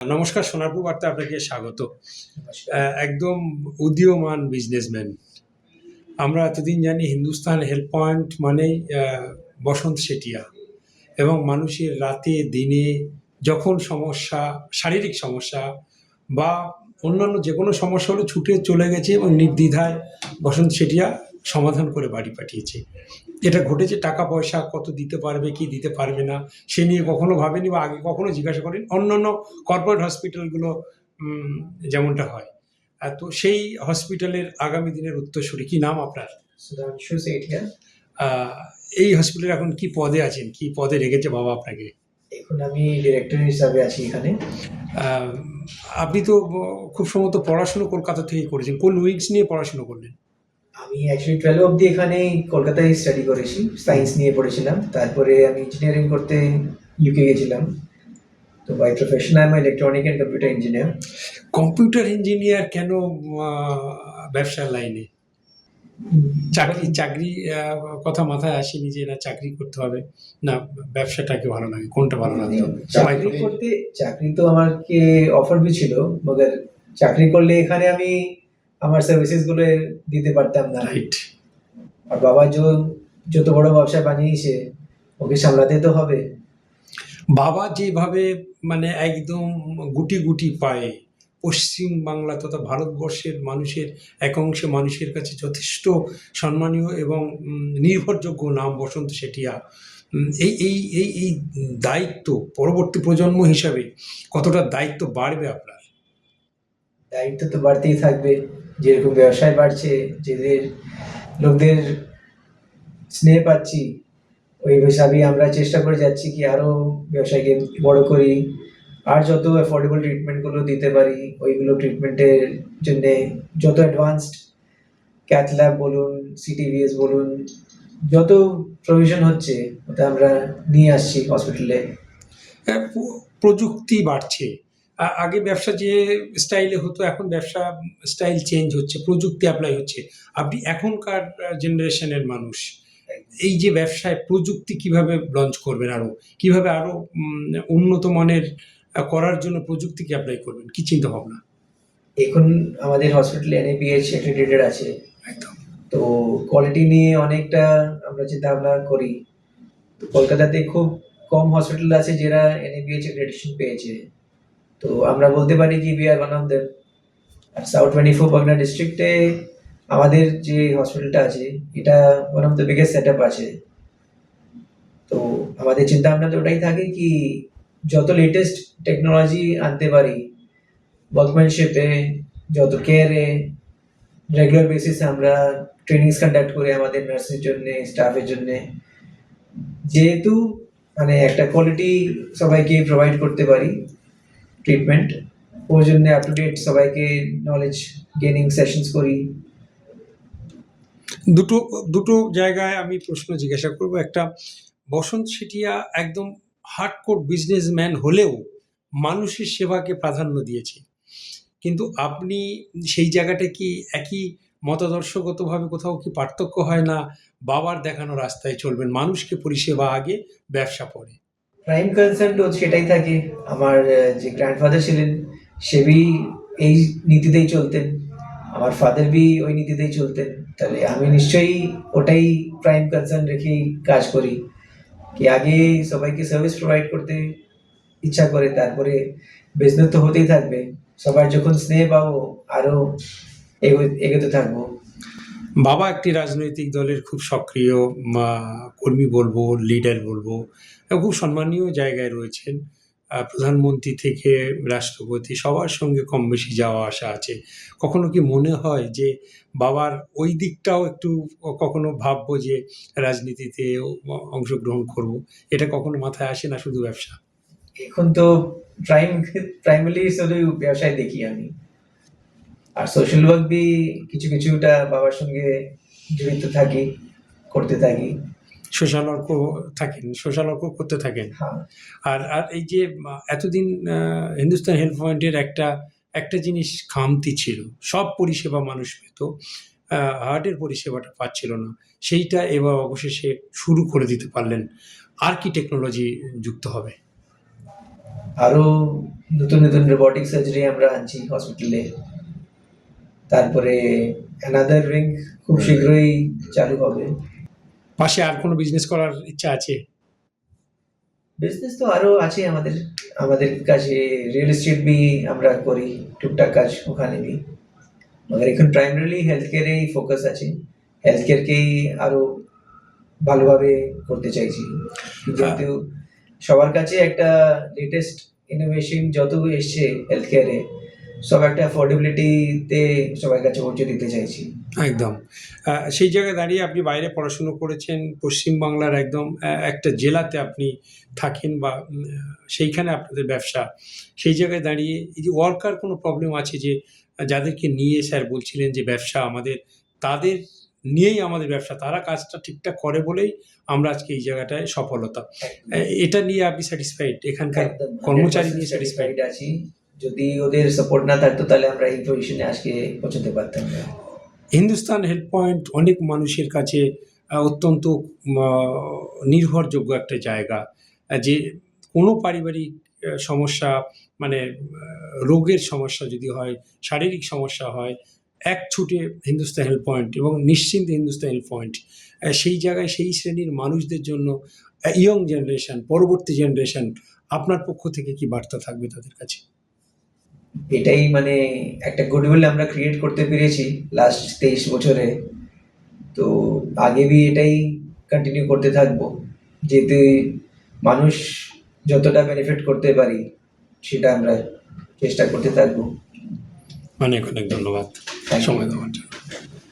নমস্কার সোনারপুর বার্তা আপনাকে স্বাগত। একদম উদীয়মান বিজনেসম্যান আমরা এতদিন জানি হিন্দুস্তান হেল্প পয়েন্ট মানেই বসন্ত সেটিয়া। এবং মানুষের রাতে দিনে যখন সমস্যা শারীরিক সমস্যা বা অন্যান্য যে কোনো সমস্যা হলে ছুটে চলে গেছে এবং নির্দ্বিধায় বসন্ত সেটিয়া সমাধান করে বাড়ি পাঠিয়েছে। এটা ঘটেছে টাকা পয়সা কত দিতে পারবে কি দিতে পারবে না সে নিয়ে কখনো ভাবেনি বা আগে কখনো জিজ্ঞাসা করেন। অন্যান্য কর্পোরেট হসপিটালগুলো যেমনটা হয়। তো সেই হসপিটালের আগামী দিনের উত্তরসূরি কি নাম আপনার? এই হসপিটালে এখন কি পদে আছেন? কি পদে রেখেছে বাবা আপনাকে? এখন আমি ডিরেক্টর হিসাবে আছি এখানে। আপনি তো খুব সম্ভবত পড়াশুনো কলকাতা থেকে করেছেন। কোন উইংস নিয়ে পড়াশুনো করলেন? আমি অ্যাকচুয়ালি টুয়েলভ অবধি এখানে কলকাতায় স্টাডি করেছি সায়েন্স নিয়ে পড়েছিলাম। তারপরে আমি ইঞ্জিনিয়ারিং করতে ইউকে গেছিলাম। তো by profession I am electronic and computer engineer computer engineer কেন ব্যবসার লাইনে চাকরি চাকরি কথা মাথায় আসেনি যে না চাকরি করতে হবে। না ব্যবসাটাকে ভালো লাগে কোনটা ভালো লাগতো? চাকরি করতে চাকরি তো আমাকে অফার भी ছিল মগর চাকরি করলে এখানে আমি আমার সার্ভিসেসগুলো দিতে পারতাম না। রাইট আর বাবা যে যত বড় ব্যবসা বানিয়েছে ওকে সামলাতে তো হবে। বাবা যেভাবে মানে একদম গুটি গুটি পায়ে পশ্চিম বাংলা তথা ভারতবর্ষের মানুষের এক অংশে মানুষের কাছে যথেষ্ট সম্মানীয় এবং নির্ভরযোগ্য নাম বসন্ত সেটিয়া এই এই এই এই দায়িত্ব পরবর্তী প্রজন্ম হিসাবে কতটা দায়িত্ব বাড়বে আপনার? দায়িত্ব তো বাড়তেই থাকবে। যেরকম ব্যবসায় বাড়ছে, যেদের লোকদের স্নেহ পাচ্ছি, ওই হিসাবে আমরা চেষ্টা করে যাচ্ছি কি আরও ব্যবসায়কে বড় করি। আর যত অ্যাফোর্ডেবল ট্রিটমেন্টগুলো দিতে পারি, ওইগুলো ট্রিটমেন্টের জন্য যত অ্যাডভান্সড ক্যাথ ল্যাব বলুন সিটিভিএস বলুন, যত প্রভিশন হচ্ছে, ওটা আমরা নিয়ে আসছি হসপিটালে প্রযুক্তি বাড়ছে। আগে ব্যবসা যে স্টাইলে হতো এখন ব্যবসা স্টাইল চেঞ্জ হচ্ছে প্রযুক্তি অ্যাপ্লাই হচ্ছে। আপনি এখনকার জেনারেশনের মানুষ এই যে ব্যবসায় প্রযুক্তি কীভাবে লঞ্চ করবেন আরও কীভাবে আরও উম, উন্নত মানের করার জন্য প্রযুক্তিকে অ্যাপ্লাই করবেন? কি চিন্তা ভাবনা? এখন আমাদের হসপিটালে এনএপিএইচ অ্যাক্রেডিটেড আছে। একদম। তো কোয়ালিটি নিয়ে অনেকটা আমরা চিন্তা ভাবনা করি। তো কলকাতাতে খুব কম হসপিটাল আছে যারা এনএবিএইচ অ্যাক্রেডিটেশন পেয়েছে। তো আমরা বলতে পারি কি we are one of the south twenty four Parganas ডিস্ট্রিক্টে আমাদের যে হসপিটালটা আছে, এটা one of the biggest set up আছে। তো আমাদের চিন্তা ভাবনা তো ওটাই থাকে কি, যত লেটেস্ট টেকনোলজি আনতে পারি ওয়ার্কম্যানশিপে যত কেয়ারে রেগুলার বেসিসে আমরা ট্রেনিংস কন্ডাক্ট করি আমাদের নার্সের জন্য স্টাফের জন্য। যেহেতু মানে একটা কোয়ালিটি সবাইকে প্রোভাইড করতে পারি ট্রিটমেন্ট ওর জন্য আপ টু ডেট সবাইকে নলেজ গেনিং সেশনস করি। দুটো দুটো জায়গায় আমি প্রশ্ন জিজ্ঞাসা করব। একটা, বসন্ত সেটিয়া একদম হার্ডকোর বিজনেসম্যান হলেও মানুষের সেবাকে প্রাধান্য দিয়েছে। কিন্তু আপনি সেই জায়গাটা কি একই মতাদর্শগতভাবে কোথাও কি পার্থক্য হয় না? বাবার দেখানো রাস্তায় চলবেন। মানুষকে পরিষেবা আগে, ব্যবসা পরে। প্রাইম কনসার্ন তো সেটাই থাকে। আমার যে গ্র্যান্ডফাদার ছিলেন, সে বি এই নীতিতেই চলতেন। আমার ফাদার বি ওই নীতিতেই চলতেন। তাহলে আমি নিশ্চয়ই ওটাই প্রাইম কনসার্ন রেখেই কাজ করি। কি আগে সবাইকে সার্ভিস প্রোভাইড করতে ইচ্ছা করে, তারপরে বিজনেস তো হতেই থাকবে। সবার যখন স্নেহ পাবো আরও এগো- এগোতে থাকব। বাবা একটি রাজনৈতিক দলের খুব সক্রিয় কর্মী বলব লিডার বলব খুব সম্মানীয় জায়গায় রয়েছেন। প্রধানমন্ত্রী থেকে রাষ্ট্রপতি, সবার সঙ্গে কম বেশি যাওয়া আসা আছে। কখনো কি মনে হয় যে বাবার ওই দিকটাও একটু কখনো ভাববো যে রাজনীতিতে অংশগ্রহণ করব? এটা কখনো মাথায় আসে না শুধু ব্যবসা? এখন তো প্রাইম, প্রাইমারি ব্যবসায় দেখি আমি। আর সোশ্যাল ওয়ার্ক বি কিছু কিছুটা বাবার সঙ্গে জড়িত থাকি করতে থাকি। সোশ্যাল ওয়ার্ক থাকেন সোশ্যাল ওয়ার্কও করতে থাকেন। হ্যাঁ। আর আর এই যে এতদিন হিন্দুস্তান হেলথ পয়েন্টের একটা একটা জিনিস খামতি ছিল সব পরিষেবা মানুষ পেত হার্টের পরিষেবাটা পাচ্ছিল না সেইটা এবার অবশেষে শুরু করে দিতে পারলেন আর কি টেকনোলজি যুক্ত হবে? আরও নতুন নতুন রোবোটিক সার্জারি আমরা আনছি হসপিটালে তারপরে অ্যানাদার উইং খুব শীঘ্রই চালু হবে। পাশে আর কোনো বিজনেস করার ইচ্ছা আছে? বিজনেস তো আরও আছে আমাদের আমাদের কাছে রিয়েল এস্টেট বি আমরা করি টুকটাক কাজ ওখানে বি মगर এখন প্রাইমারিলি হেলথ কেয়ারেই ফোকাস আছে। হেলথ কেয়ারকেই আরও ভালোভাবে করতে চাইছি। যেহেতু সবার কাছে একটা লেটেস্ট ইনোভেশন যত এসছে হেলথ কেয়ারে সব একটা অ্যাফোর্ডেবিলিটিতে সবার কাছে পৌঁছে দিতে চাইছি। একদম। সেই জায়গায় দাঁড়িয়ে আপনি বাইরে পড়াশুনো করেছেন পশ্চিমবাংলার একদম একটা জেলাতে আপনি থাকেন বা সেইখানে আপনাদের ব্যবসা। সেই জায়গায় দাঁড়িয়ে এই যে ওয়ার্কার কোনো প্রবলেম আছে যে যাদেরকে নিয়ে স্যার বলছিলেন যে ব্যবসা আমাদের তাদের নিয়েই আমাদের ব্যবসা তারা কাজটা ঠিকঠাক করে বলেই আমরা আজকে এই জায়গাটায় সফলতা। এটা নিয়ে আপনি স্যাটিসফাইড এখানকার কর্মচারী নিয়ে স্যাটিসফাইড আছি। যদি ওদের সাপোর্ট না থাকতো, তাহলে আমরা এই পজিশনে আজকে পৌঁছাতে পারতাম হিন্দুস্তান হেল্প পয়েন্ট অনেক মানুষের কাছে অত্যন্ত নির্ভরযোগ্য একটা জায়গা। যে কোনো পারিবারিক সমস্যা মানে রোগের সমস্যা যদি হয়, শারীরিক সমস্যা হয়, এক ছুটে হিন্দুস্তান হেল্প পয়েন্ট এবং নিশ্চিন্তে হিন্দুস্তান হেল্প পয়েন্ট সেই জায়গায় সেই শ্রেণির মানুষদের জন্য ইয়ং জেনারেশন পরবর্তী জেনারেশন আপনার পক্ষ থেকে কি বার্তা থাকবে তাদের কাছে? এটাই মানে একটা গুডউইল আমরা ক্রিয়েট করতে পেরেছি লাস্ট তেইশ বছরে। তো আগে বি এটাই কন্টিনিউ করতে থাকব যেতে মানুষ যতটা বেনিফিট করতে পারি সেটা আমরা চেষ্টা করতে থাকব। অনেক অনেক ধন্যবাদ। সময় দেওয়ার জন্য।